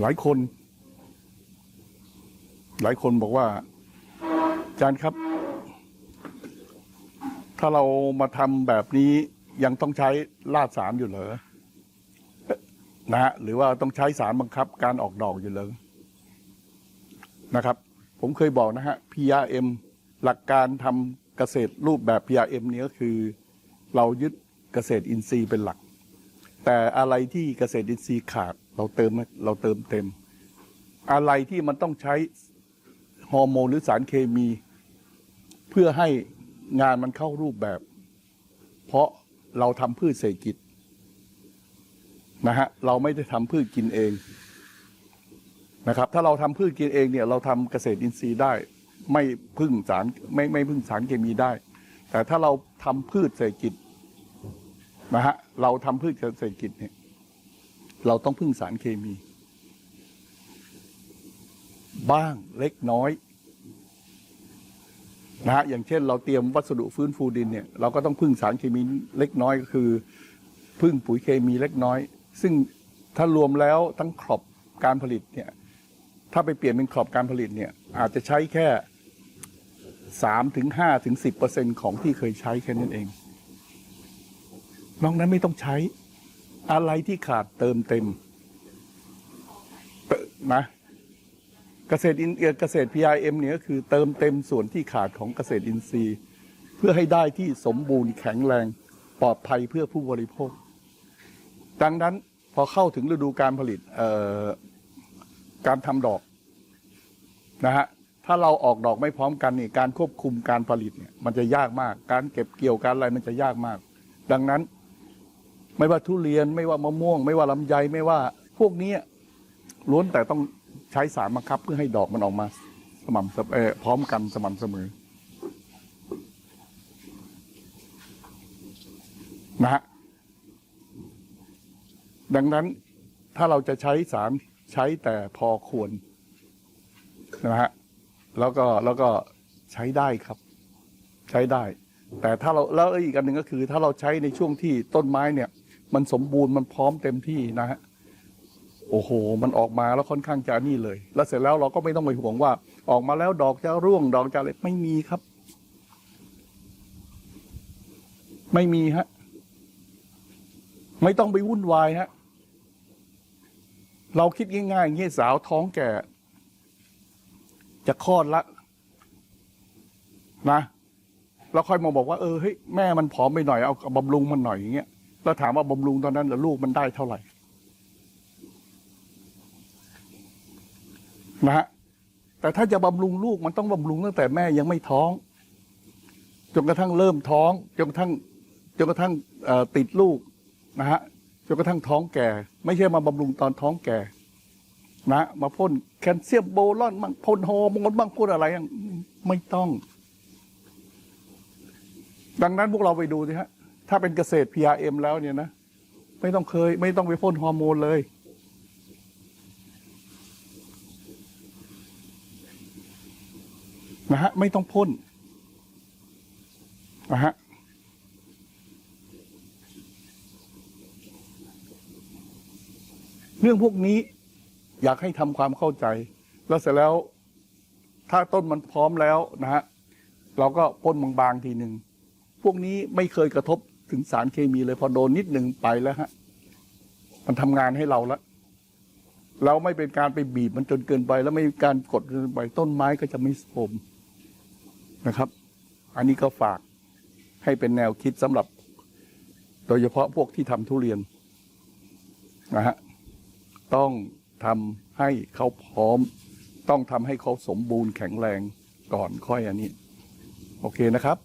หลายคน หลายคนบอกว่าอาจารย์ครับ ถ้าเรามาทำแบบนี้ยังต้องใช้ลาดสารอยู่เหรอนะฮะหรือว่าต้องใช้สารบังคับการออกดอกอยู่เลยนะครับ ผมเคยบอกนะฮะ PRM หลักการทำเกษตรรูปแบบ PRM นี้ก็คือ เรายึดเกษตรอินทรีย์เป็นหลัก แต่อะไรที่เกษตรอินทรีย์ขาด เราเติมเราเติมเต็ม อะไรที่มันต้องใช้ฮอร์โมนหรือสารเคมี เพื่อให้งานมันเข้ารูปแบบ เพราะเราทำพืชเศรษฐกิจนะฮะเราไม่ได้ทำพืชกินเองนะครับ ถ้าเราทำพืชกินเองเนี่ย เราทำเกษตรอินทรีย์ได้ ไม่พึ่งสารไม่ไม่พึ่งสารเคมีได้ แต่ถ้าเราทำพืชเศรษฐกิจนะฮะเราทำพืชเศรษฐกิจเนี่ย เราต้องพึ่งสารเคมี บ้างเล็กน้อยนะฮะอย่างเช่น เราเตรียมวัสดุฟื้นฟูดินเนี่ยเราก็ต้องพึ่งสารเคมีเล็กน้อยก็คือ พึ่งปุ๋ยเคมีเล็กน้อย ซึ่งถ้ารวมแล้วทั้งครอบการผลิตเนี่ยถ้าไปเปลี่ยนเป็นครอบการผลิตเนี่ยอาจจะใช้แค่สามถึงห้าถึงสิบเปอร์เซ็นของที่เคยใช้แค่นั้นเองนอกนั้นไม่ต้องใช้ อะไรที่ขาดเติมเต็มนะเกษตรอินเอ่อเกษตร PRM เนี่ยก็คือเติมเต็มส่วนที่ขาดของเกษตรอินทรีย์ เพื่อให้ได้ที่สมบูรณ์แข็งแรงปลอดภัยเพื่อผู้บริโภค ดังนั้นพอเข้าถึงฤดูการผลิตการทำดอกนะฮะถ้าเราออกดอกไม่พร้อมกันนี่การควบคุมการผลิตเนี่ยมันจะยากมาก การเก็บเกี่ยวการอะไรมันจะยากมาก ดังนั้น ไม่ว่าทุเรียนไม่ว่ามะม่วง ไม่ว่าลำไยไม่ว่า พวกนี้ล้วนแต่ต้องใช้สารบังคับเพื่อให้ดอกมันออกมา สม่ำเสมออพร้อมกันสม่ำเสมอนะฮะดังนั้นถ้าเราจะใช้สารใช้แต่พอควรนะฮะแล้วก็แล้วก็ใช้ได้ครับ ใช้ได้ แต่ถ้าเราแล้วอีกอันหนึ่งก็คือ ถ้าเราใช้ในช่วงที่ต้นไม้เนี่ย มันสมบูรณ์มันพร้อมเต็มที่นะฮะโอ้โห มันออกมาแล้วค่อนข้างจะนี่เลย แล้วเสร็จแล้วเราก็ไม่ต้องไปห่วงว่า ออกมาแล้วดอกจะร่วงดอกจะอะไรไม่มีครับ ไม่มีฮะไม่ต้องไปวุ่นวายฮะเราคิดง่ายๆอย่างนี้สาวท้องแก่ จะคลอดละ นะแล้วค่อยมาบอกว่าเออเฮ้ยแม่มันผอมไปหน่อยเอาบำรุงมันหน่อยอย่างเงี้ย แล้วถามว่าบำรุงตอนนั้นลูกมันได้เท่าไหร่นะฮะแต่ถ้าจะบำรุงลูกมันต้องบำรุงตั้งแต่แม่ยังไม่ท้อง จนกระทั่งเริ่มท้อง จนกระทั่งจนกระทั่งติดลูกนะฮะจนกระทั่งท้องแก่ ไม่ใช่มาบำรุงตอนท้องแก่ นะ มาพ่นแคลเซียมโบรอนบ้างพ่นฮอร์โมนบ้างพ่นอะไรอย่างไม่ต้อง ดังนั้นพวกเราไปดูสิฮะ ถ้าเป็นเกษตร PRM แล้วเนี่ยนะ ไม่ต้องเคย ไม่ต้องไปพ่นฮอร์โมนเลย นะฮะ ไม่ต้องพ่นนะฮะเรื่องพวกนี้อยากให้ทำความเข้าใจ แล้วเสร็จแล้ว ถ้าต้นมันพร้อมแล้วนะฮะ เราก็พ่นบางๆทีหนึ่ง พวกนี้ไม่เคยกระทบ ถึงสารเคมีเลย พอโดนนิดหนึ่งไปแล้วฮะ มันทำงานให้เราล้วเราไม่เป็นการไปบีบมันจนเกินไป แล้วไม่การกดจนไปต้นไม้ก็จะไม่โทรมนะครับ อันนี้ก็ฝากให้เป็นแนวคิดสำหรับ โดยเฉพาะพวกที่ทำทุเรียนนะฮะต้องทำให้เขาพร้อม ต้องทำให้เขาสมบูรณ์แข็งแรงก่อนค่อยอันนี้ โอเคนะครับ